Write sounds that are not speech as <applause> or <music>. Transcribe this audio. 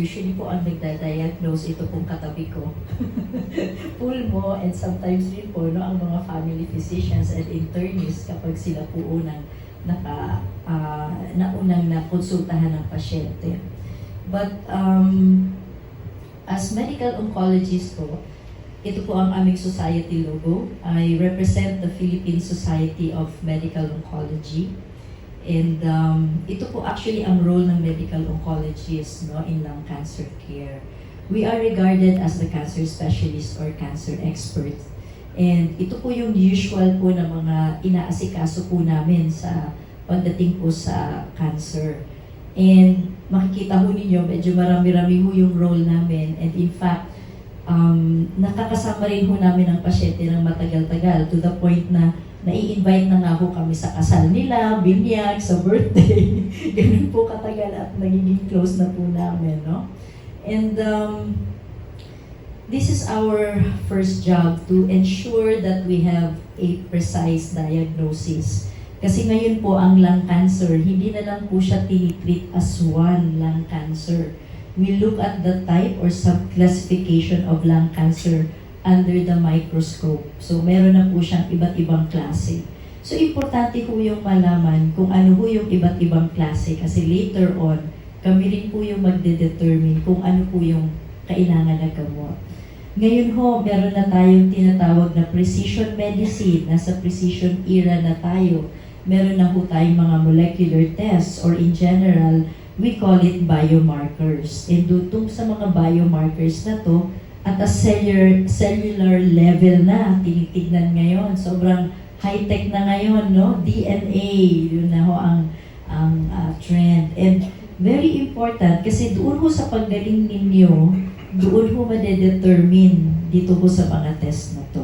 Usually po ang nagda-diagnose ito pong katabi ko. <laughs> Pulmo and sometimes rin po no, ang mga family physicians and internists kapag sila po unang naka, ah, naunang nakonsultahan ng pasyente. But um, as medical oncologist po, ito po ang aming society logo. I represent the Philippine Society of Medical Oncology. And um, ito po actually ang role ng medical oncologist no, in lung cancer care. We are regarded as the cancer specialist or cancer expert. And ito po yung usual po ng mga inaasikaso po namin sa pagdating po sa cancer. And makikita ho ninyo, medyo marami-rami ho yung role namin. And in fact, um, nakakasama rin ho namin ang pasyente ng matagal-tagal to the point na nai-invite na nga ho kami sa kasal nila, binyag, sa birthday. <laughs> Ganun po katagal at nagiging close na po namin, no? And um, this is our first job to ensure that we have a precise diagnosis. Kasi ngayon po ang lung cancer, hindi na lang po siya tinitreat as one lung cancer. We look at the type or subclassification of lung cancer under the microscope. So, meron na po siyang iba't ibang klase. So, importante po yung malaman kung ano po yung iba't ibang klase kasi later on, kami rin po yung magde-determine kung ano po yung kailangan na gamot. Ngayon ho, meron na tayong tinatawag na precision medicine. Nasa precision era na tayo. Meron na po tayong mga molecular tests or in general, we call it biomarkers. And dutong sa mga biomarkers na to, at a cellular, cellular level na, tinitignan ngayon. Sobrang high-tech na ngayon, no? DNA, yun na ho ang, ang ah, trend. And very important, kasi doon ho sa paggaling ninyo, doon ho madedetermine dito ho sa mga test na to.